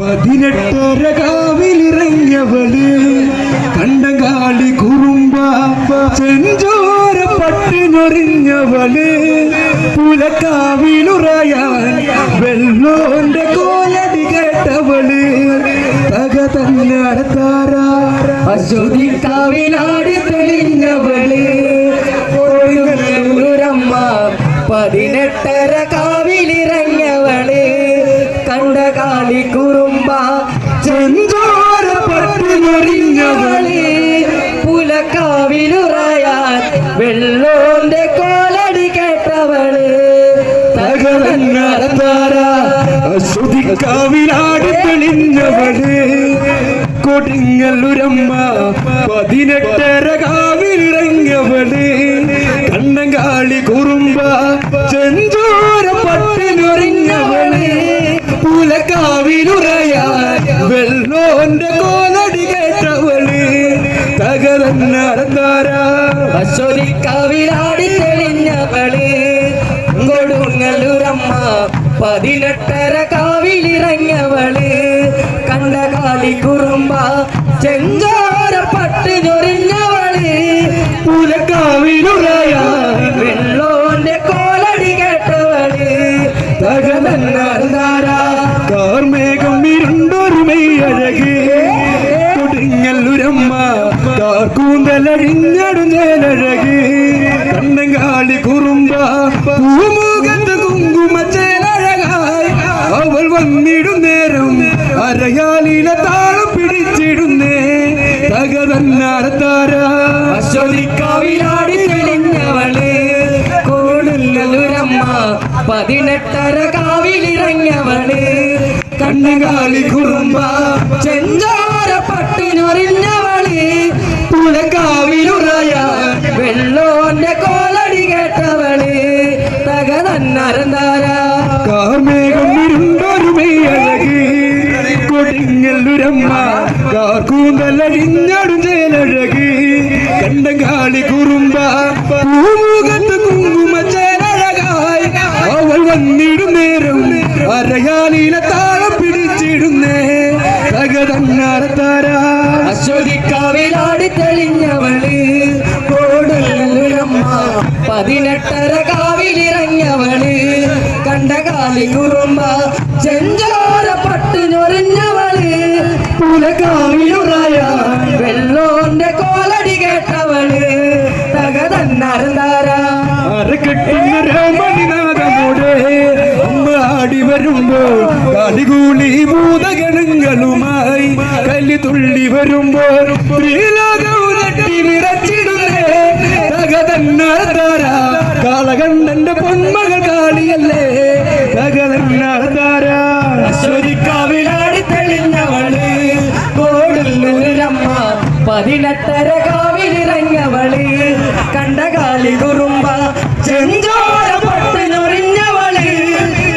പതിനെട്ടര കാവിലിറങ്ങിയവൾ കണ്ടങ്കാളി കുറുമ്പ ചെഞ്ചോര പട്ടിനൊറിഞ്ഞവൾ പുലക്കാവിലുറയാൻ വെള്ളോന്റെ കോലടി കേട്ടവൾ. തക തന്നെ അടുത്താര? അശ്വതിക്കാവിലാടി തെളിഞ്ഞവൾ. പതിനെട്ടര കാവിലിറങ്ങിയവൾ വെള്ളോന്റെ കോലടി കേട്ടവൾ. തകർന്നടത്താര കൊടുങ്ങല്ലുരമ്മ പതിനെട്ടര കാവിലിറങ്ങിയവൾ കുറുമ്പ ചെഞ്ചോര പട്ട് ചൊരിഞ്ഞവൾ അശ്വതിക്കാവിലാടി തെളിഞ്ഞവൾ. കൊടുങ്ങല്ലൂരമ്മ പതിനെട്ടര കാവിലിറങ്ങിയവൾ കണ്ണുകാലി കുറുമ്പ ചെഞ്ചോര കൊടുങ്ങല്ലൂരമ്മ കാർക്കൂന്തലഴിഞ്ഞടും ചേലഴക്. കണ്ടങ്കാളി കുറുമ്പ പൂമുഖത്ത് കുങ്കുമ ചേലഴകായി. അവൾ വന്നിടും നേരം അരയാലിലെ താളം പിടിച്ചിടുന്നേ. തകതന്നാരത്താര അശ്വതിക്കാവിലാടി തെളിഞ്ഞവൾ. കൊടുങ്ങല്ലൂരമ്മ പതിനെട്ടര കാവിലിറങ്ങിയവൾ. കണ്ടകാലി കുറുമ്പ ചെഞ്ചോര പട്ടിനൊറിഞ്ഞവൾ പുലക്കാവിലുറയ വെള്ളോന്റെ കോലടി കേട്ടവൾ തകതന്നരന്താര? വരുമ്പോൾ കാലികൂളി ഭൂതഗണങ്ങളുമായി കല്ലി തുള്ളി വരുമ്പോൾ നിറച്ചിടുന്നേ തകതന്നാർത്താര കാളകണ്ഠന്റെ പൊന്മകൾ കാളിയല്ലേ? പതിനെട്ടര കാവിലിറങ്ങവളി കണ്ട കാലി കുറുമ്പ ചെഞ്ചോര പട്ടിനൊറിഞ്ഞവൾ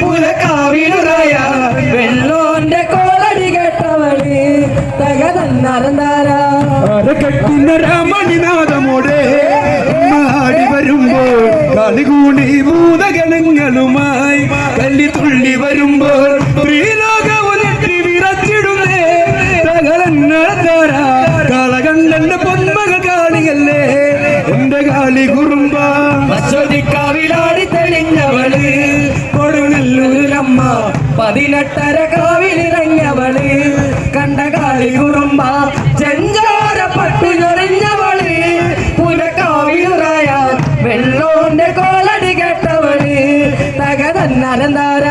പുലക്കാവിലുറയ വെള്ളോന്റെ കോലടി കേട്ടവൾ തകതന്നരന്താര അരക്കെട്ടുന്ന രാമണിനാഥമോടെ ആടി വരുമ്പോൾ കാളികൂളി പതിനെട്ടര കാവിലിറങ്ങവൾ കണ്ട കാളി കുറുമ്പ ചെഞ്ചോര പട്ടുചൊറിഞ്ഞവൾ പുലക്കാവിലുറായ വെള്ളോന്റെ കോളടി കേട്ടവൾ തകതന്നരന്താര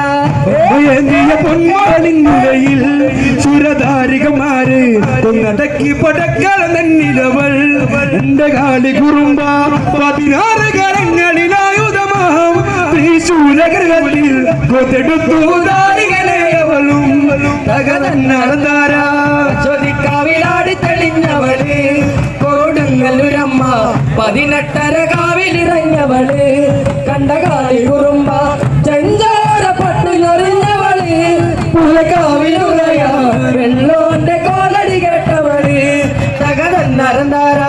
സുരധാരികമാര് കൊന്നടക്കി പടക്കള എന്റെ കാളി കുറുമ്പ പതിനാറ് കരങ്ങളിലായുധമാം ത്രിശൂലഗ്രഹത്തിൽ കൊതെടുത്തു ദാരികളെ അവളും തകതന്നടന്താര അശ്വതിക്കാവിലാടി തെളിഞ്ഞവൾ കൊടുങ്ങല്ലൂരമ്മ പതിനെട്ടര കാവിലിറങ്ങിയവൾ കണ്ട കാലി കുറുമ്പ ചെഞ്ചോര പട്ടുലൊറിഞ്ഞവൾ പുലക്കാവിലുറയ വെള്ളോന്റെ കോലടി കേട്ടവൾ തകതന്നരന്താര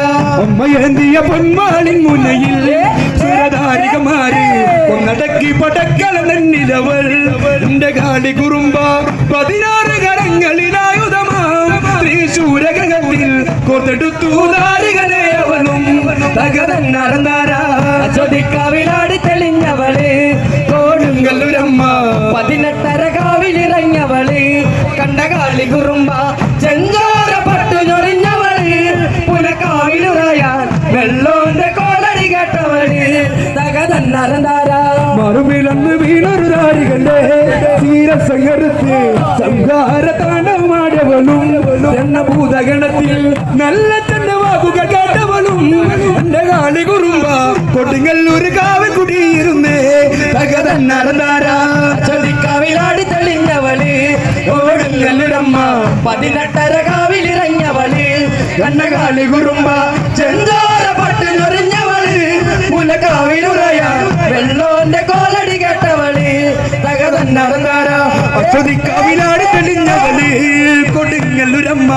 അമ്മയെന്തിയ പൊന്മാളിൻ മുനയില്ലേ പടക്കി പടക്കല നന്നിലവൾ. എന്റെ കാലി കുറുമ്പ പതിനാറ് കരങ്ങളിലായുധമാം. ത്രിശൂരകത്തിൽ കൊർത്തെടുത്തു അവനും അവളും. തകതൻ തെളിഞ്ഞവളെ. ചൊടിക്കാവിലാടി പതിനെട്ടര കാവിലിറങ്ങിയവൾ. കണ്ട കാളി കുറുമ്പ എന്ന ഭൂതഗണത്തിൽ നല്ല ചെന്നവാകുകൾ കേട്ടവളും. എന്റെ കാളി കുറുമ്പ കൊടുങ്ങല്ലൂർ കാവ് കുടിയിരുന്നേ. തകതന്നറന്താരാ ചതിക്കാവിലാടി തെളിഞ്ഞവൾ. ഓടുങ്ങലുടമ്മ പതിനെട്ടര കാവിലിറങ്ങിയവൾ കണ്ണകാളി കുറുമ്പ ചെഞ്ചോര പട്ട് ഞൊറിഞ്ഞവൾ. പുലക്കാവിലുറയാൻ വെള്ളോന്റെ കോലടി കേട്ടവൾ. തകതന്നറന്താര അശ്വതിക്കാവിലാടി തെളിഞ്ഞവൾ കൊടുങ്ങല്ലുരമ്മ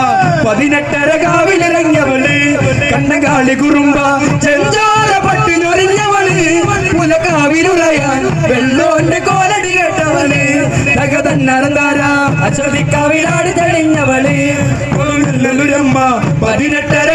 പതിനെട്ടര കാവിലിറങ്ങിയവൾ കണ്ണകാളി കുറുമ്പ ചെഞ്ചോര പട്ടിലൊരിഞ്ഞവൾ പുലകാവിലുറയാൻ വെള്ളോന്റെ കോലടി കേട്ടവൾ തകതന്നറന്താര അശ്വതിക്കാവിലാടി തെളിഞ്ഞവൾ കൊടുങ്ങല്ലുരമ്മ പതിനെട്ടര